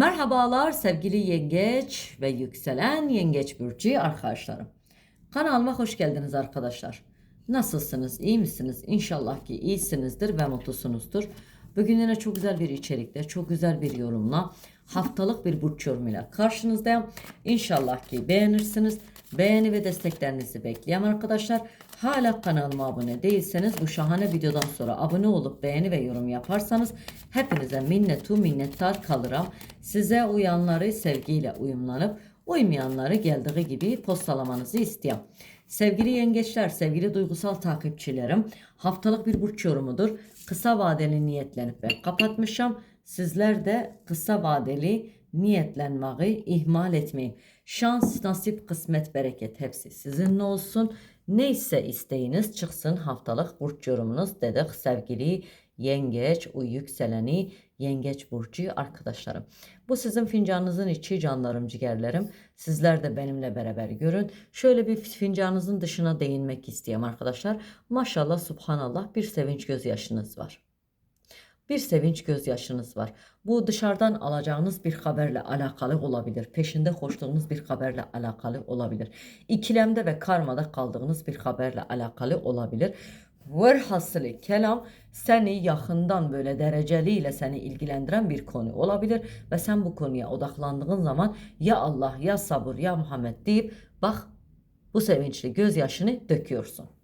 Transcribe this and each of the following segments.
Merhabalar sevgili yengeç ve yükselen yengeç burcu arkadaşlarım. Kanalıma hoş geldiniz arkadaşlar. Nasılsınız? İyi misiniz? İnşallah ki iyisinizdir ve mutlusunuzdur. Bugün yine çok güzel bir içerikte, çok güzel bir yorumla, haftalık bir burç yorumuyla karşınızdayım. İnşallah ki beğenirsiniz. Beğeni ve desteklerinizi bekliyorum arkadaşlar. Hala kanalıma abone değilseniz bu şahane videodan sonra abone olup beğeni ve yorum yaparsanız hepinize minnetu minnettar kalırım. Size uyanları sevgiyle uyumlanıp uymayanları geldiği gibi postalamanızı istiyorum. Sevgili yengeçler, sevgili duygusal takipçilerim, haftalık bir burç yorumudur. Kısa vadeli niyetlenip ben kapatmışım. Sizler de kısa vadeli niyetlenmeyi ihmal etmeyin. Şans, nasip, kısmet, bereket hepsi sizinle olsun. Neyse isteğiniz çıksın haftalık burç yorumunuz dedik sevgili yengeç, uy yükseleni, yengeç burcu arkadaşlarım. Bu sizin fincanınızın içi canlarım ciğerlerim. Sizler de benimle beraber görün. Şöyle bir fincanınızın dışına değinmek istiyorum arkadaşlar. Maşallah subhanallah bir sevinç gözyaşınız var bir sevinç gözyaşınız var. Bu dışarıdan alacağınız bir haberle alakalı olabilir. Peşinde koştuğunuz bir haberle alakalı olabilir. İkilemde ve karmada kaldığınız bir haberle alakalı olabilir. Velhasılı kelam seni yakından böyle dereceliyle seni ilgilendiren bir konu olabilir ve sen bu konuya odaklandığın zaman ya Allah ya sabır ya Muhammed deyip bak bu sevinçli gözyaşını döküyorsun.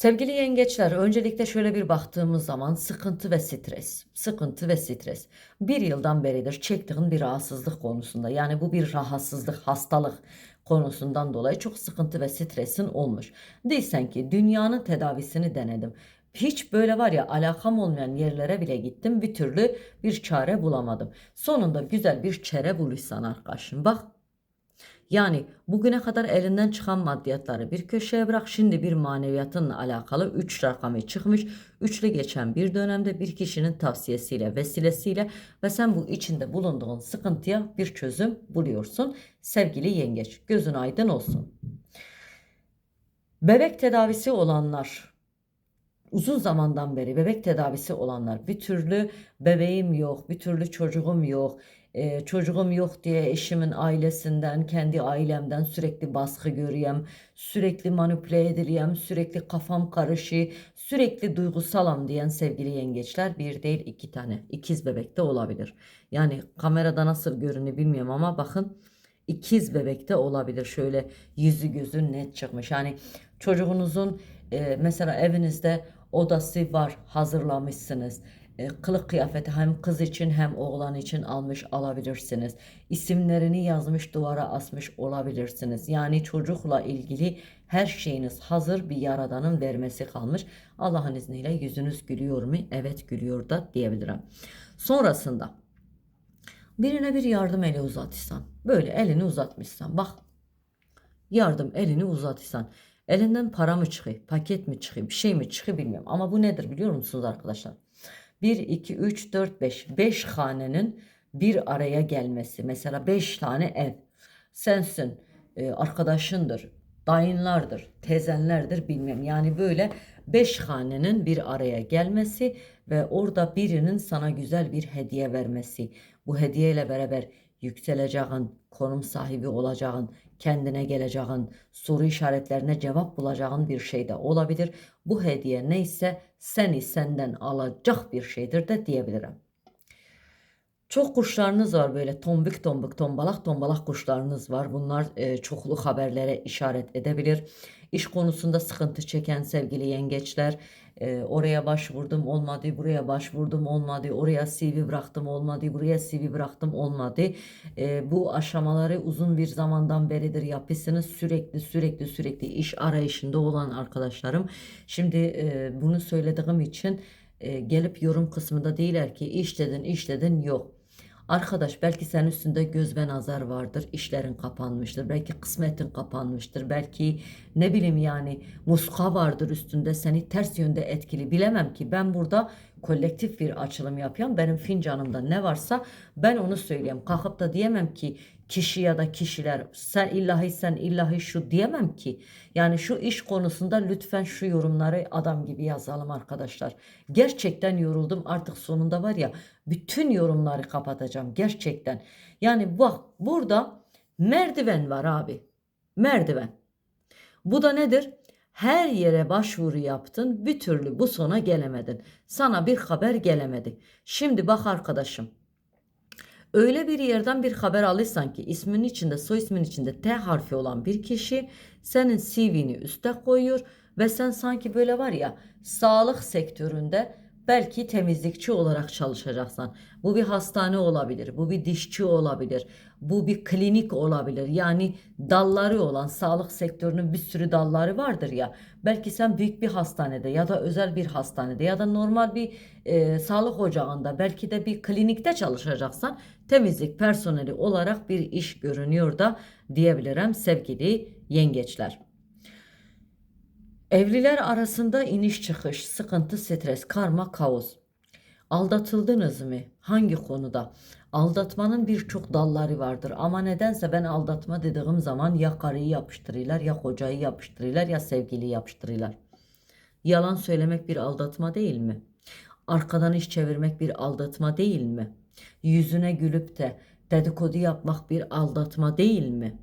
Sevgili yengeçler, öncelikle şöyle bir baktığımız zaman sıkıntı ve stres, sıkıntı ve stres. Bir yıldan beridir çektiğin bir rahatsızlık konusunda, yani bu bir rahatsızlık, hastalık konusundan dolayı çok sıkıntı ve stresin olmuş. Değilsen ki dünyanın tedavisini denedim. Hiç böyle var ya alakam olmayan yerlere bile gittim bir türlü bir çare bulamadım. Sonunda güzel bir çare bulursan arkadaşım bak yani bugüne kadar elinden çıkan maddiyatları bir köşeye bırak. Şimdi bir maneviyatınla alakalı 3 rakamı çıkmış. Üçlü geçen bir dönemde bir kişinin tavsiyesiyle, vesilesiyle ve sen bu içinde bulunduğun sıkıntıya bir çözüm buluyorsun. Sevgili yengeç, gözün aydın olsun. Bebek tedavisi olanlar, uzun zamandan beri bebek tedavisi olanlar bir türlü bebeğim yok, bir türlü çocuğum yok, e, çocuğum yok diye eşimin ailesinden, kendi ailemden sürekli baskı görüyorum. Sürekli manipüle ediliyem, sürekli kafam karışı, sürekli duygusalam diyen sevgili yengeçler bir değil iki tane. ikiz bebek de olabilir. Yani kamerada nasıl görünü bilmiyorum ama bakın ikiz bebekte olabilir. Şöyle yüzü gözü net çıkmış. Yani çocuğunuzun e, mesela evinizde odası var hazırlamışsınız e, kılık kıyafeti hem kız için hem oğlan için almış alabilirsiniz. İsimlerini yazmış duvara asmış olabilirsiniz. Yani çocukla ilgili her şeyiniz hazır bir yaradanın vermesi kalmış. Allah'ın izniyle yüzünüz gülüyor mu? Evet gülüyor da diyebilirim. Sonrasında birine bir yardım eli uzatırsan böyle elini uzatmışsan bak yardım elini uzatırsan elinden para mı çıkıyor paket mi çıkıyor bir şey mi çıkıyor bilmiyorum ama bu nedir biliyor musunuz arkadaşlar 1, 2, 3, 4, 5. 5 hanenin bir araya gelmesi. Mesela 5 tane ev. Sensin, e, arkadaşındır, dayınlardır, tezenlerdir bilmem. Yani böyle 5 hanenin bir araya gelmesi ve orada birinin sana güzel bir hediye vermesi. Bu hediyeyle beraber yükseleceğin, konum sahibi olacağın, kendine geleceğin, soru işaretlerine cevap bulacağın bir şey de olabilir. Bu hediye neyse seni senden alacak bir şeydir de diyebilirim. Çok kuşlarınız var böyle tombik tombik tombalak tombalak kuşlarınız var. Bunlar e, çoklu haberlere işaret edebilir. İş konusunda sıkıntı çeken sevgili yengeçler e, oraya başvurdum olmadı, buraya başvurdum olmadı, oraya CV bıraktım olmadı, buraya CV bıraktım olmadı. E, bu aşamaları uzun bir zamandan beridir yapıyorsunuz. Sürekli sürekli sürekli iş arayışında olan arkadaşlarım. Şimdi e, bunu söylediğim için e, gelip yorum kısmında değiller ki iş dedin iş dedin yok. Arkadaş belki senin üstünde göz ve nazar vardır. işlerin kapanmıştır. Belki kısmetin kapanmıştır. Belki ne bileyim yani muska vardır üstünde seni ters yönde etkili. Bilemem ki ben burada kolektif bir açılım yapıyorum. Benim fincanımda ne varsa ben onu söyleyeyim. Kalkıp da diyemem ki kişi ya da kişiler sen illahi sen illahi şu diyemem ki. Yani şu iş konusunda lütfen şu yorumları adam gibi yazalım arkadaşlar. Gerçekten yoruldum artık sonunda var ya bütün yorumları kapatacağım gerçekten. Yani bak burada merdiven var abi. Merdiven. Bu da nedir? Her yere başvuru yaptın, bir türlü bu sona gelemedin. Sana bir haber gelemedi. Şimdi bak arkadaşım. Öyle bir yerden bir haber alırsan ki ismin içinde, soy ismin içinde T harfi olan bir kişi senin CV'ni üste koyuyor ve sen sanki böyle var ya sağlık sektöründe belki temizlikçi olarak çalışacaksın. Bu bir hastane olabilir, bu bir dişçi olabilir, bu bir klinik olabilir. Yani dalları olan sağlık sektörünün bir sürü dalları vardır ya. Belki sen büyük bir hastanede ya da özel bir hastanede ya da normal bir e, sağlık ocağında belki de bir klinikte çalışacaksan temizlik personeli olarak bir iş görünüyor da diyebilirim sevgili yengeçler. Evliler arasında iniş çıkış, sıkıntı, stres, karma, kaos. Aldatıldınız mı? Hangi konuda? Aldatmanın birçok dalları vardır ama nedense ben aldatma dediğim zaman ya karıyı yapıştırırlar ya kocayı yapıştırırlar ya sevgiliyi yapıştırırlar. Yalan söylemek bir aldatma değil mi? Arkadan iş çevirmek bir aldatma değil mi? Yüzüne gülüp de dedikodu yapmak bir aldatma değil mi?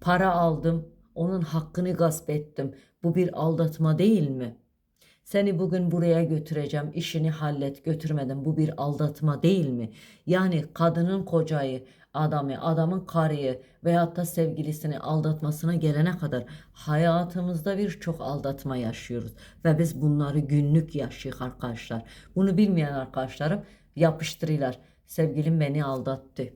Para aldım, onun hakkını gasp ettim. Bu bir aldatma değil mi? Seni bugün buraya götüreceğim, işini hallet, götürmedim. Bu bir aldatma değil mi? Yani kadının kocayı, adamı, adamın karıyı veyahut da sevgilisini aldatmasına gelene kadar hayatımızda birçok aldatma yaşıyoruz. Ve biz bunları günlük yaşıyoruz arkadaşlar. Bunu bilmeyen arkadaşlarım yapıştırıyorlar. Sevgilim beni aldattı.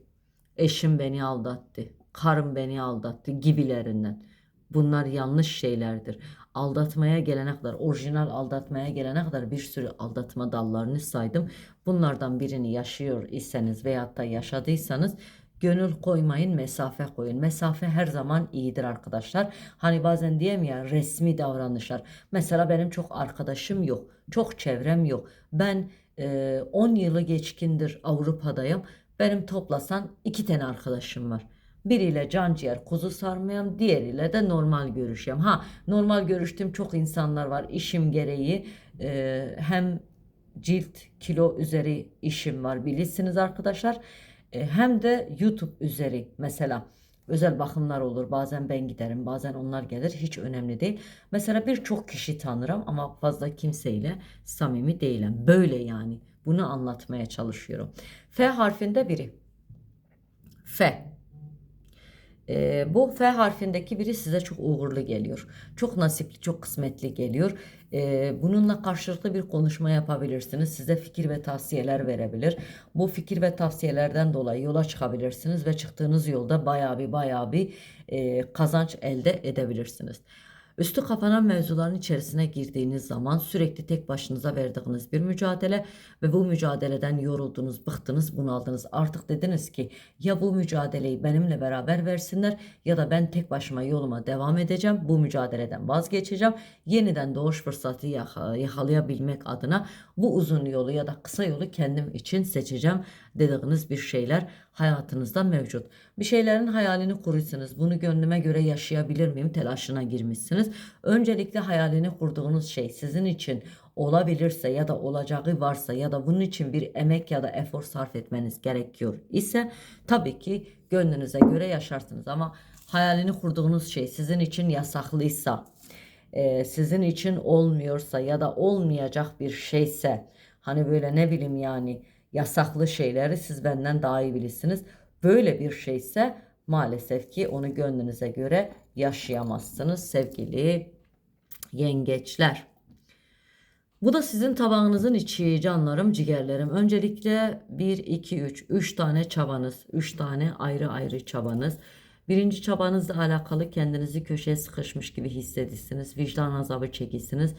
Eşim beni aldattı. Karım beni aldattı gibilerinden. Bunlar yanlış şeylerdir. Aldatmaya gelene kadar, orijinal aldatmaya gelene kadar bir sürü aldatma dallarını saydım. Bunlardan birini yaşıyor iseniz veyahut da yaşadıysanız gönül koymayın, mesafe koyun. Mesafe her zaman iyidir arkadaşlar. Hani bazen diyeyim ya resmi davranışlar. Mesela benim çok arkadaşım yok, çok çevrem yok. Ben e, 10 yılı geçkindir Avrupa'dayım. Benim toplasan iki tane arkadaşım var. Biriyle can ciğer kuzu sarmayam, diğeriyle de normal görüşeyim. Ha normal görüştüğüm çok insanlar var işim gereği e, hem cilt kilo üzeri işim var bilirsiniz arkadaşlar. E, hem de YouTube üzeri mesela özel bakımlar olur. Bazen ben giderim, bazen onlar gelir. Hiç önemli değil. Mesela birçok kişi tanırım ama fazla kimseyle samimi değilim. Böyle yani. Bunu anlatmaya çalışıyorum. F harfinde biri. F. Ee, bu F harfindeki biri size çok uğurlu geliyor. Çok nasipli, çok kısmetli geliyor. Ee, bununla karşılıklı bir konuşma yapabilirsiniz. Size fikir ve tavsiyeler verebilir. Bu fikir ve tavsiyelerden dolayı yola çıkabilirsiniz ve çıktığınız yolda bayağı bir bayağı bir e, kazanç elde edebilirsiniz. Üstü kapanan mevzuların içerisine girdiğiniz zaman sürekli tek başınıza verdiğiniz bir mücadele ve bu mücadeleden yoruldunuz, bıktınız, bunaldınız. Artık dediniz ki ya bu mücadeleyi benimle beraber versinler ya da ben tek başıma yoluma devam edeceğim. Bu mücadeleden vazgeçeceğim. Yeniden doğuş fırsatı yakalayabilmek adına bu uzun yolu ya da kısa yolu kendim için seçeceğim dediğiniz bir şeyler hayatınızda mevcut. Bir şeylerin hayalini kurursunuz. Bunu gönlüme göre yaşayabilir miyim telaşına girmişsiniz. Öncelikle hayalini kurduğunuz şey sizin için olabilirse ya da olacağı varsa ya da bunun için bir emek ya da efor sarf etmeniz gerekiyor ise tabii ki gönlünüze göre yaşarsınız ama hayalini kurduğunuz şey sizin için yasaklıysa e, sizin için olmuyorsa ya da olmayacak bir şeyse hani böyle ne bileyim yani yasaklı şeyleri siz benden daha iyi bilirsiniz. Böyle bir şeyse maalesef ki onu gönlünüze göre yaşayamazsınız sevgili yengeçler. Bu da sizin tabağınızın içi canlarım ciğerlerim. Öncelikle 1, 2, 3, 3 tane çabanız, 3 tane ayrı ayrı çabanız. Birinci çabanızla alakalı kendinizi köşeye sıkışmış gibi hissedirsiniz. Vicdan azabı çekilsiniz.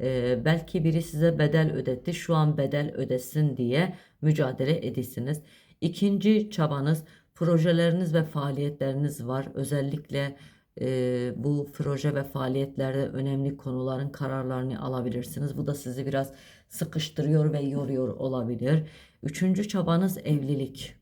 Ee, belki biri size bedel ödetti. Şu an bedel ödesin diye mücadele edesiniz. İkinci çabanız projeleriniz ve faaliyetleriniz var. Özellikle e, bu proje ve faaliyetlerde önemli konuların kararlarını alabilirsiniz. Bu da sizi biraz sıkıştırıyor ve yoruyor olabilir. Üçüncü çabanız evlilik.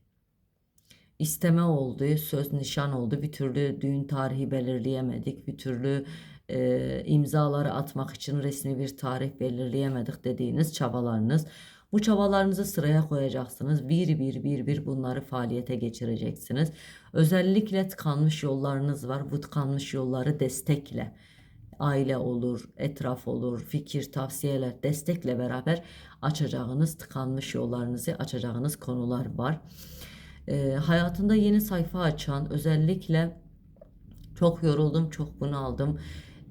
İsteme oldu, söz nişan oldu. Bir türlü düğün tarihi belirleyemedik. Bir türlü e, imzaları atmak için resmi bir tarih belirleyemedik dediğiniz çabalarınız. Bu çabalarınızı sıraya koyacaksınız. Bir bir bir bir bunları faaliyete geçireceksiniz. Özellikle tıkanmış yollarınız var. Bu tıkanmış yolları destekle. Aile olur, etraf olur, fikir, tavsiyeler, destekle beraber açacağınız tıkanmış yollarınızı açacağınız konular var. E, hayatında yeni sayfa açan özellikle çok yoruldum, çok bunaldım.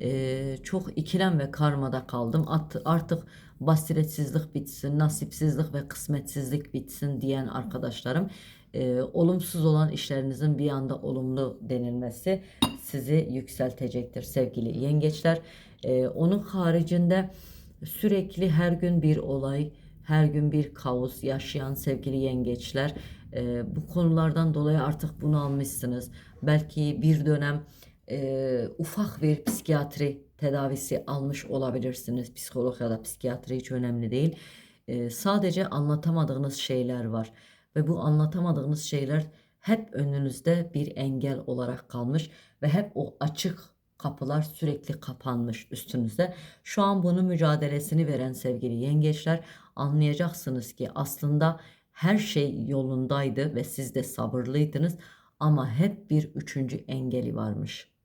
Ee, çok ikilem ve karmada kaldım. Artık basiretsizlik bitsin, nasipsizlik ve kısmetsizlik bitsin diyen arkadaşlarım. e, olumsuz olan işlerinizin bir anda olumlu denilmesi sizi yükseltecektir sevgili yengeçler. Ee, onun haricinde sürekli her gün bir olay, her gün bir kaos yaşayan sevgili yengeçler e, bu konulardan dolayı artık bunu almışsınız. Belki bir dönem e, ufak bir psikiyatri tedavisi almış olabilirsiniz. Psikolog ya da psikiyatri hiç önemli değil. E, sadece anlatamadığınız şeyler var ve bu anlatamadığınız şeyler hep önünüzde bir engel olarak kalmış ve hep o açık kapılar sürekli kapanmış üstünüzde. Şu an bunun mücadelesini veren sevgili yengeçler anlayacaksınız ki aslında her şey yolundaydı ve siz de sabırlıydınız ama hep bir üçüncü engeli varmış.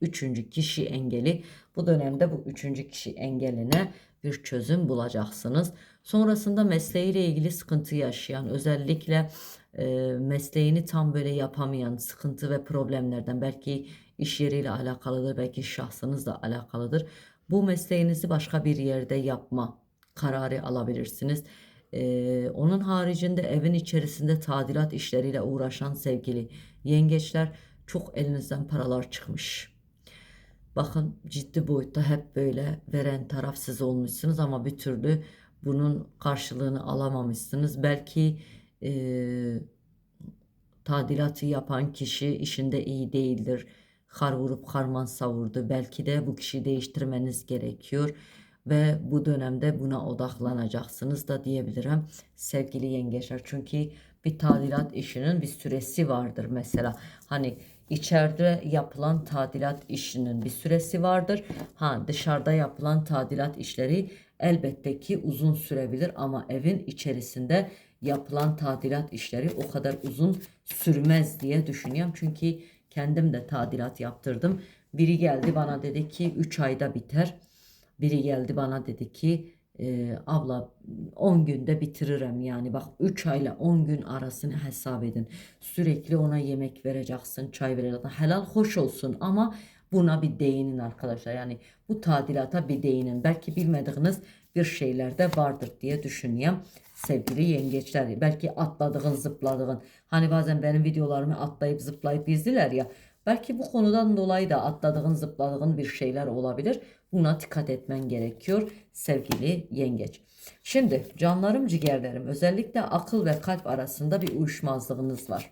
Üçüncü kişi engeli bu dönemde bu üçüncü kişi engeline bir çözüm bulacaksınız. Sonrasında mesleğiyle ilgili sıkıntı yaşayan özellikle e, mesleğini tam böyle yapamayan sıkıntı ve problemlerden belki iş yeriyle alakalıdır belki şahsınızla alakalıdır. Bu mesleğinizi başka bir yerde yapma kararı alabilirsiniz. Ee, onun haricinde evin içerisinde tadilat işleriyle uğraşan sevgili yengeçler çok elinizden paralar çıkmış. Bakın ciddi boyutta hep böyle veren taraf siz olmuşsunuz ama bir türlü bunun karşılığını alamamışsınız. Belki e, tadilatı yapan kişi işinde iyi değildir. Kar vurup karman savurdu. Belki de bu kişiyi değiştirmeniz gerekiyor ve bu dönemde buna odaklanacaksınız da diyebilirim sevgili yengeçler. Çünkü bir tadilat işinin bir süresi vardır mesela. Hani içeride yapılan tadilat işinin bir süresi vardır. Ha dışarıda yapılan tadilat işleri elbette ki uzun sürebilir ama evin içerisinde yapılan tadilat işleri o kadar uzun sürmez diye düşünüyorum. Çünkü kendim de tadilat yaptırdım. Biri geldi bana dedi ki 3 ayda biter. Biri geldi bana dedi ki e, abla 10 günde bitiririm yani bak 3 ayla 10 gün arasını hesap edin. Sürekli ona yemek vereceksin, çay vereceksin. Helal hoş olsun ama buna bir değinin arkadaşlar. Yani bu tadilata bir değinin. Belki bilmediğiniz bir şeyler de vardır diye düşünüyorum. Sevgili yengeçler belki atladığın zıpladığın hani bazen benim videolarımı atlayıp zıplayıp izdiler ya belki bu konudan dolayı da atladığın zıpladığın bir şeyler olabilir. Buna dikkat etmen gerekiyor sevgili yengeç. Şimdi canlarım ciğerlerim özellikle akıl ve kalp arasında bir uyuşmazlığınız var.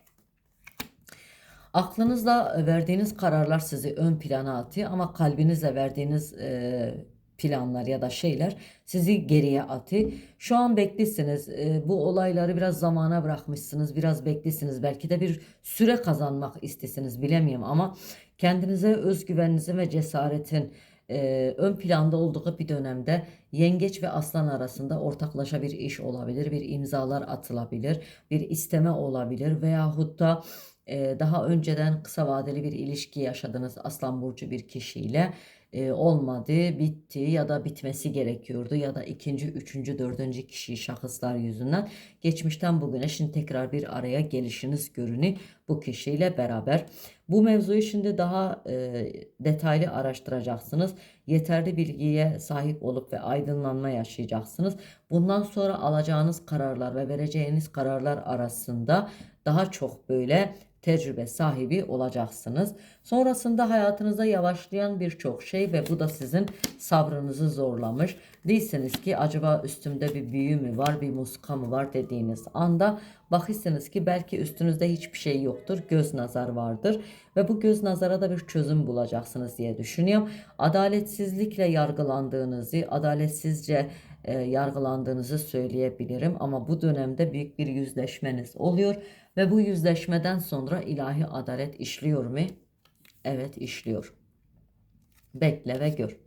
Aklınızla verdiğiniz kararlar sizi ön plana atıyor ama kalbinizle verdiğiniz e, planlar ya da şeyler sizi geriye atıyor. Şu an beklisiniz. E, bu olayları biraz zamana bırakmışsınız. Biraz beklisiniz. Belki de bir süre kazanmak istesiniz bilemiyorum ama kendinize özgüveninizin ve cesaretin e, ön planda olduğu bir dönemde yengeç ve aslan arasında ortaklaşa bir iş olabilir, bir imzalar atılabilir, bir isteme olabilir veyahut da e, daha önceden kısa vadeli bir ilişki yaşadınız aslan burcu bir kişiyle e, olmadı, bitti ya da bitmesi gerekiyordu ya da ikinci, üçüncü, dördüncü kişi şahıslar yüzünden geçmişten bugüne şimdi tekrar bir araya gelişiniz görünü bu kişiyle beraber. Bu mevzuyu şimdi daha e, detaylı araştıracaksınız. Yeterli bilgiye sahip olup ve aydınlanma yaşayacaksınız. Bundan sonra alacağınız kararlar ve vereceğiniz kararlar arasında daha çok böyle tecrübe sahibi olacaksınız. Sonrasında hayatınızda yavaşlayan birçok şey ve bu da sizin sabrınızı zorlamış. Değilsiniz ki acaba üstümde bir büyü mü var, bir muska mı var dediğiniz anda bakırsınız ki belki üstünüzde hiçbir şey yoktur, göz nazar vardır ve bu göz nazara da bir çözüm bulacaksınız diye düşünüyorum. Adaletsizlikle yargılandığınızı, adaletsizce e, yargılandığınızı söyleyebilirim ama bu dönemde büyük bir yüzleşmeniz oluyor ve bu yüzleşmeden sonra ilahi adalet işliyor mu? Evet işliyor. Bekle ve gör.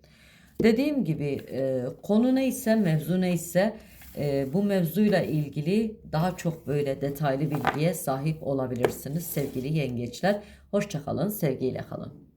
Dediğim gibi e, konu neyse, mevzu neyse e, bu mevzuyla ilgili daha çok böyle detaylı bilgiye sahip olabilirsiniz sevgili yengeçler. Hoşçakalın, sevgiyle kalın.